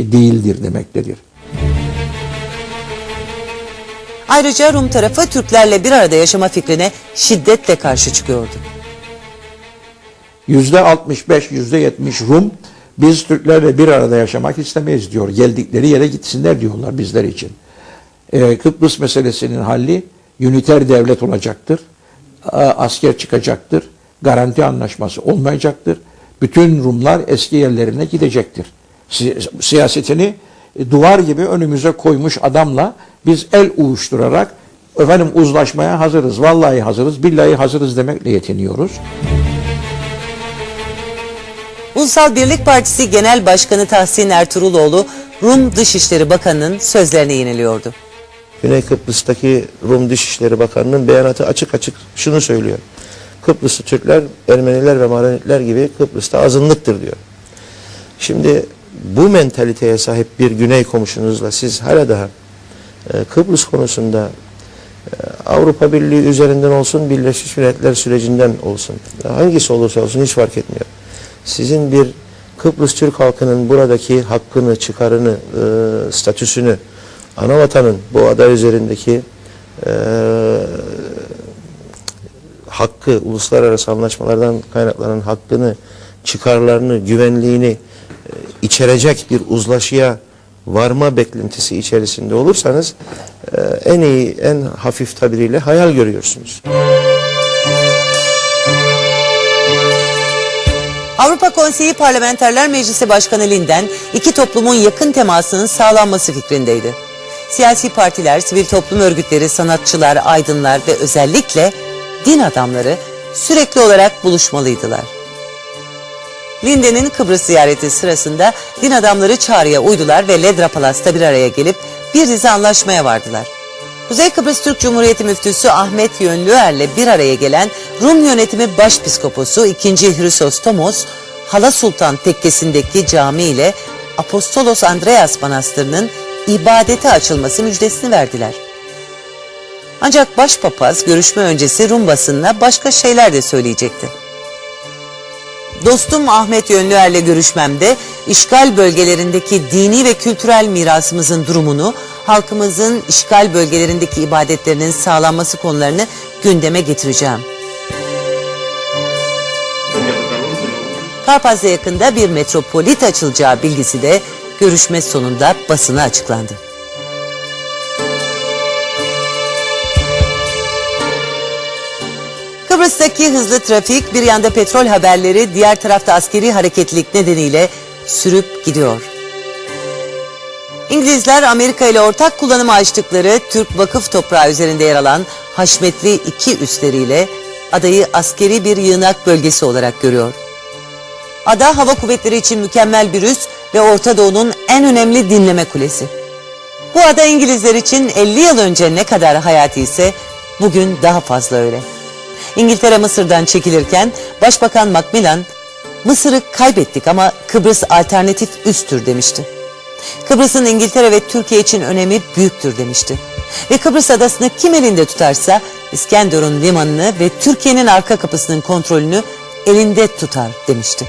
değildir demektedir. Ayrıca Rum tarafı Türklerle bir arada yaşama fikrine şiddetle karşı çıkıyordu. Yüzde 65, yüzde 70 Rum biz Türklerle bir arada yaşamak istemeyiz diyor. Geldikleri yere gitsinler diyorlar bizler için. Ee, Kıbrıs meselesinin halli üniter devlet olacaktır. Asker çıkacaktır. Garanti anlaşması olmayacaktır. Bütün Rumlar eski yerlerine gidecektir. Si- siyasetini e, duvar gibi önümüze koymuş adamla biz el uyuşturarak efendim uzlaşmaya hazırız. Vallahi hazırız, billahi hazırız demekle yetiniyoruz. Ulusal Birlik Partisi Genel Başkanı Tahsin Ertuğruloğlu Rum Dışişleri Bakanı'nın sözlerini yeniliyordu. Güney Kıbrıs'taki Rum Dışişleri Bakanı'nın beyanatı açık açık şunu söylüyor. Kıbrıslı Türkler, Ermeniler ve Maronitler gibi Kıbrıs'ta azınlıktır diyor. Şimdi bu mentaliteye sahip bir Güney komşunuzla siz hala daha e, Kıbrıs konusunda e, Avrupa Birliği üzerinden olsun, Birleşmiş Milletler sürecinden olsun, hangisi olursa olsun hiç fark etmiyor. Sizin bir Kıbrıs Türk halkının buradaki hakkını, çıkarını, e, statüsünü, ana vatanın bu ada üzerindeki e, hakkı, uluslararası anlaşmalardan kaynaklanan hakkını, çıkarlarını, güvenliğini içerecek bir uzlaşıya varma beklentisi içerisinde olursanız e, en iyi, en hafif tabiriyle hayal görüyorsunuz. Avrupa Konseyi Parlamenterler Meclisi Başkanı Linden iki toplumun yakın temasının sağlanması fikrindeydi. Siyasi partiler, sivil toplum örgütleri, sanatçılar, aydınlar ve özellikle din adamları sürekli olarak buluşmalıydılar. Linden'in Kıbrıs ziyareti sırasında din adamları çağrıya uydular ve Ledra Palas'ta bir araya gelip bir dizi anlaşmaya vardılar. Kuzey Kıbrıs Türk Cumhuriyeti Müftüsü Ahmet Yönlüer'le bir araya gelen Rum yönetimi Başpiskoposu 2. Hrisostomos, Hala Sultan Tekkesi'ndeki cami ile Apostolos Andreas Manastırı'nın ibadete açılması müjdesini verdiler. Ancak başpapaz görüşme öncesi Rum basınına başka şeyler de söyleyecekti. Dostum Ahmet Yönlüer'le görüşmemde işgal bölgelerindeki dini ve kültürel mirasımızın durumunu, halkımızın işgal bölgelerindeki ibadetlerinin sağlanması konularını gündeme getireceğim. Karpazya yakında bir metropolit açılacağı bilgisi de görüşme sonunda basına açıklandı. Kıbrıs'taki hızlı trafik bir yanda petrol haberleri diğer tarafta askeri hareketlilik nedeniyle sürüp gidiyor. İngilizler Amerika ile ortak kullanıma açtıkları Türk vakıf toprağı üzerinde yer alan haşmetli iki üsleriyle adayı askeri bir yığınak bölgesi olarak görüyor. Ada hava kuvvetleri için mükemmel bir üs ve Orta Doğu'nun en önemli dinleme kulesi. Bu ada İngilizler için 50 yıl önce ne kadar hayati ise bugün daha fazla öyle. İngiltere Mısır'dan çekilirken Başbakan Macmillan Mısır'ı kaybettik ama Kıbrıs alternatif üsttür demişti. Kıbrıs'ın İngiltere ve Türkiye için önemi büyüktür demişti. Ve Kıbrıs adasını kim elinde tutarsa İskenderun limanını ve Türkiye'nin arka kapısının kontrolünü elinde tutar demişti.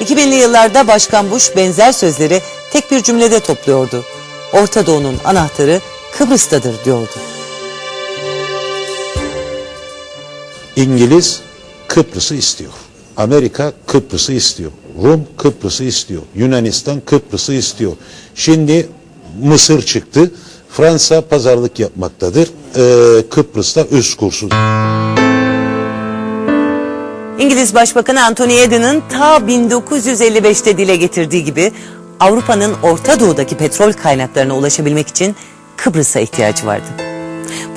2000'li yıllarda Başkan Bush benzer sözleri tek bir cümlede topluyordu. Orta Doğu'nun anahtarı Kıbrıs'tadır diyordu. İngiliz Kıbrıs'ı istiyor. Amerika Kıbrıs'ı istiyor. Rum Kıbrıs'ı istiyor. Yunanistan Kıbrıs'ı istiyor. Şimdi Mısır çıktı. Fransa pazarlık yapmaktadır. Ee, Kıbrıs'ta üst kursu. İngiliz Başbakanı Anthony Eden ta 1955'te dile getirdiği gibi Avrupa'nın Orta Doğu'daki petrol kaynaklarına ulaşabilmek için Kıbrıs'a ihtiyacı vardı.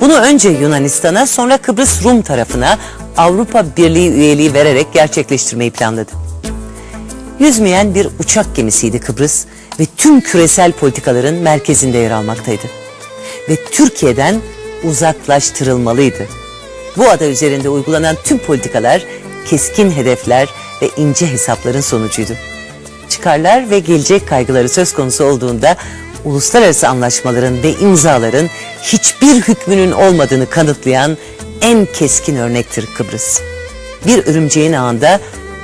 Bunu önce Yunanistan'a sonra Kıbrıs Rum tarafına Avrupa Birliği üyeliği vererek gerçekleştirmeyi planladı. Yüzmeyen bir uçak gemisiydi Kıbrıs ve tüm küresel politikaların merkezinde yer almaktaydı. Ve Türkiye'den uzaklaştırılmalıydı. Bu ada üzerinde uygulanan tüm politikalar keskin hedefler ve ince hesapların sonucuydu. Çıkarlar ve gelecek kaygıları söz konusu olduğunda uluslararası anlaşmaların ve imzaların hiçbir hükmünün olmadığını kanıtlayan en keskin örnektir Kıbrıs. Bir örümceğin ağında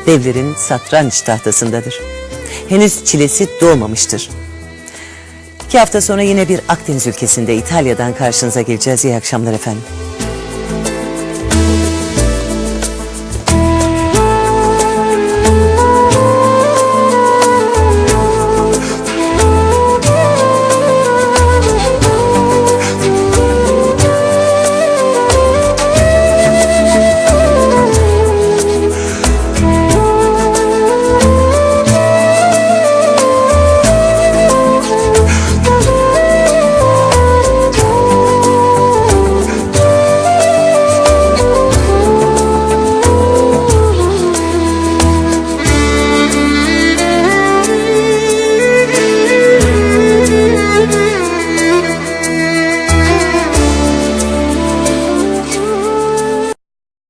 devlerin satranç tahtasındadır. Henüz çilesi doğmamıştır. İki hafta sonra yine bir Akdeniz ülkesinde İtalya'dan karşınıza geleceğiz. İyi akşamlar efendim.